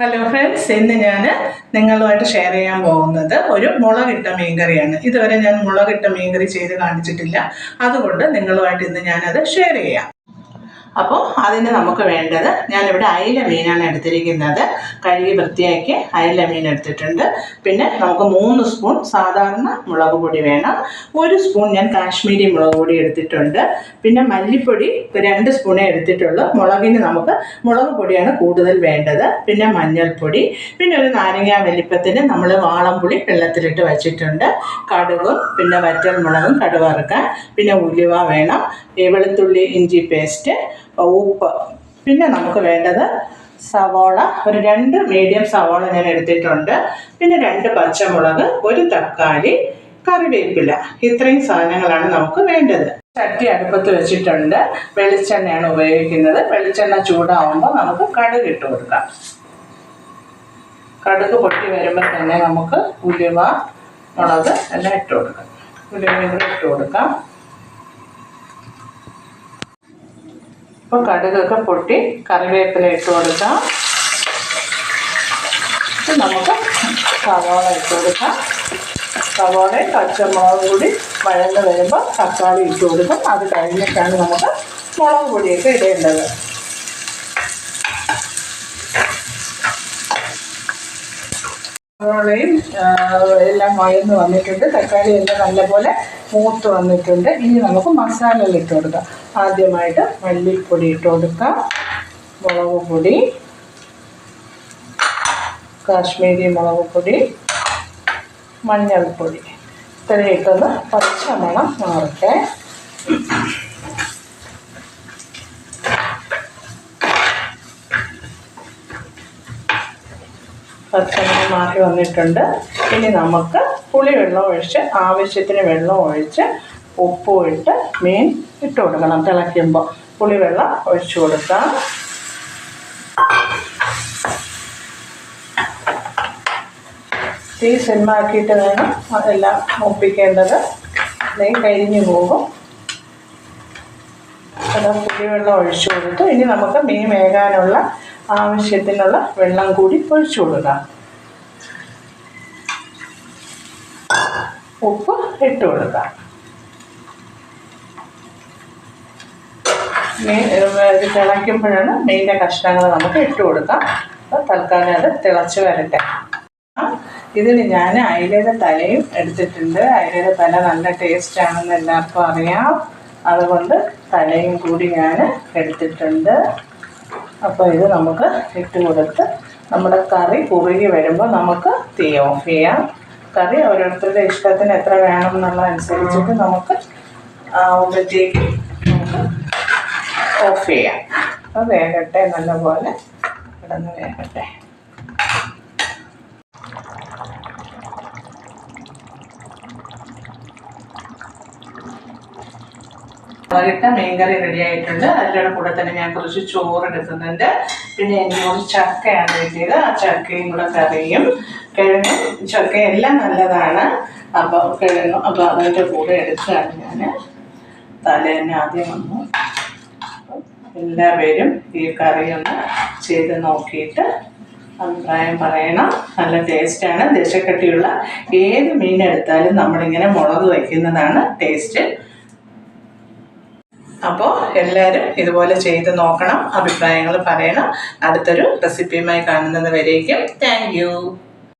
Hello friends ഇന്ന് ഞാൻ നിങ്ങളുമായിട്ട് ഷെയർ ചെയ്യാൻ പോകുന്നത് ഒരു മുളകിട്ട മീൻകറിയാണ്. ഇതുവരെ ഞാൻ മുളകിട്ട മീൻകറി ചെയ്ത് കാണിച്ചിട്ടില്ല. അതുകൊണ്ട് നിങ്ങളുമായിട്ട് ഇന്ന് ഞാനത് ഷെയർ ചെയ്യാം. അപ്പോൾ അതിന് നമുക്ക് വേണ്ടത് ഞാനിവിടെ അയില മീനാണ് എടുത്തിരിക്കുന്നത്. കഴുകി വൃത്തിയാക്കി അയില മീൻ എടുത്തിട്ടുണ്ട്. പിന്നെ നമുക്ക് മൂന്ന് സ്പൂൺ സാധാരണ മുളക് പൊടി വേണം. ഒരു സ്പൂൺ ഞാൻ കാശ്മീരി മുളക് പൊടി എടുത്തിട്ടുണ്ട്. പിന്നെ മല്ലിപ്പൊടി രണ്ട് സ്പൂണേ എടുത്തിട്ടുള്ളൂ. മുളകിന് നമുക്ക് മുളക് പൊടിയാണ് കൂടുതൽ വേണ്ടത്. പിന്നെ മഞ്ഞൾപ്പൊടി. പിന്നെ ഒരു നാരങ്ങ വലിപ്പത്തിന് നമ്മൾ വാളംപുളി വെള്ളത്തിലിട്ട് വെച്ചിട്ടുണ്ട്. കടുകും പിന്നെ വറ്റൽ മുളകും കടുവറുക്കാൻ പിന്നെ ഉലുവ വേണം. വെളുത്തുള്ളി ഇഞ്ചി പേസ്റ്റ്. ഉപ്പ്. പിന്നെ നമുക്ക് വേണ്ടത് സവോള. ഒരു രണ്ട് മീഡിയം സവോള ഞാൻ എടുത്തിട്ടുണ്ട്. പിന്നെ രണ്ട് പച്ചമുളക് ഒരു തക്കാളി കറിവേപ്പില. ഇത്രയും സാധനങ്ങളാണ് നമുക്ക് വേണ്ടത്. ചട്ടി അടുപ്പത്ത് വെച്ചിട്ടുണ്ട്. വെളിച്ചെണ്ണയാണ് ഉപയോഗിക്കുന്നത്. വെളിച്ചെണ്ണ ചൂടാവുമ്പോൾ നമുക്ക് കടുക് ഇട്ട് കൊടുക്കാം. കടുക് പൊട്ടി വരുമ്പോൾ തന്നെ നമുക്ക് ഉലുവ മുളക് എല്ലാം ഇട്ട് കൊടുക്കാം. ഉലുവ ഇട്ട് കൊടുക്കാം. ഇപ്പോൾ കടുകൊക്കെ പൊട്ടി കറിവേപ്പില ഇട്ട് കൊടുക്കാം. നമുക്ക് സവാള ഇട്ട് കൊടുക്കാം. സവാളയും പച്ചമുളകും കൂടി വഴന്ന് വരുമ്പോൾ തക്കാളി ഇട്ട് കൊടുക്കും. അത് കഴിഞ്ഞിട്ടാണ് നമുക്ക് മുളക് പൊടിയൊക്കെ ഇടേണ്ടത്. സവാളയും എല്ലാം വഴന്ന് വന്നിട്ടുണ്ട്. തക്കാളി എല്ലാം നല്ലപോലെ മൂത്ത് വന്നിട്ടുണ്ട്. ഇനി നമുക്ക് മസാലകൾ ഇട്ട് കൊടുക്കാം. ആദ്യമായിട്ട് മല്ലിപ്പൊടി ഇട്ട് കൊടുക്കാം. മുളക് പൊടി കാശ്മീരി മുളക് പൊടി മഞ്ഞൾപ്പൊടി. ഇത്രയിട്ടൊന്ന് പച്ച മണം മാറട്ടെ. പച്ചമണം മാറി വന്നിട്ടുണ്ട്. ഇനി നമുക്ക് പുളി വെള്ളം ഒഴിച്ച് ആവശ്യത്തിന് വെള്ളം ഒഴിച്ച് ഉപ്പും ഇട്ട് മീൻ ഇട്ട് കൊടുക്കണം തിളയ്ക്കുമ്പോൾ. പുളിവെള്ളം ഒഴിച്ചു കൊടുക്കാം. തീ സിമ്മാക്കിയിട്ട് വേണം അതെല്ലാം ഒപ്പിക്കേണ്ടത്. നെയ് കരിഞ്ഞു പോകും. അത് പുളിവെള്ളം ഒഴിച്ചു കൊടുത്തു. ഇനി നമുക്ക് മീൻ വേകാനുള്ള ആവശ്യത്തിനുള്ള വെള്ളം കൂടി ഒഴിച്ചു കൊടുക്കാം. ഉപ്പ് ഇട്ട് കൊടുക്കാം. ഇത് തിളയ്ക്കുമ്പോഴാണ് മീനിന്റെ കഷ്ണങ്ങൾ നമുക്ക് ഇട്ട് കൊടുക്കാം. അപ്പോൾ തൽക്കാലം അത് തിളച്ച് വരട്ടെ. ഇതിന് ഞാൻ അയിലയുടെ തലയും എടുത്തിട്ടുണ്ട്. അയിലയുടെ തല നല്ല ടേസ്റ്റ് ആണെന്ന് എല്ലാവർക്കും അറിയാം. അതുകൊണ്ട് തലയും കൂടി ഞാൻ എടുത്തിട്ടുണ്ട്. അപ്പോൾ ഇത് നമുക്ക് ഇട്ട് കൊടുത്ത് നമ്മുടെ കറി കുറുകി വരുമ്പോൾ നമുക്ക് തീ ഓഫ് ചെയ്യാം. കറി ഓരോരുത്തരുടെ ഇഷ്ടത്തിന് എത്ര വേണം എന്നുള്ള എന്നുള്ളതനുസരിച്ചിട്ട് നമുക്ക് ആവുമ്പോഴത്തേക്ക് നമുക്ക് ഓഫ് ചെയ്യാം. അപ്പോൾ വേകട്ടെ നല്ലപോലെ കിടന്ന് വേകട്ടെ മുളകിട്ട മീൻകറി റെഡി ആയിട്ടുണ്ട്. അതിലൂടെ കൂടെ തന്നെ ഞാൻ കുറച്ച് ചോറ് എടുക്കുന്നുണ്ട്. പിന്നെ എനിക്ക് കുറച്ച് ചക്കയാണ് കിട്ടിയത് ആ ചക്കയും കൂടെ കറിയും. കിഴങ്ങ് ചക്കയും എല്ലാം നല്ലതാണ്. അപ്പോൾ കിഴങ്ങു അപ്പോൾ അതിന്റെ കൂടെ എടുക്കുകയാണ് ഞാൻ. തലേന്നെ ആദ്യം വന്നു. എല്ലാവരും ഈ കറിയൊന്ന് ചെയ്ത് നോക്കിയിട്ട് അഭിപ്രായം പറയണം. നല്ല ടേസ്റ്റാണ്. ദശക്കട്ടിയുള്ള ഏത് മീൻ എടുത്താലും നമ്മളിങ്ങനെ മുളക് വയ്ക്കുന്നതാണ് ടേസ്റ്റ്. അപ്പോൾ എല്ലാവരും ഇതുപോലെ ചെയ്ത് നോക്കണം. അഭിപ്രായങ്ങൾ പറയണം. അടുത്തൊരു റെസിപ്പിയുമായി കാണുന്നത് വരേക്കും. താങ്ക്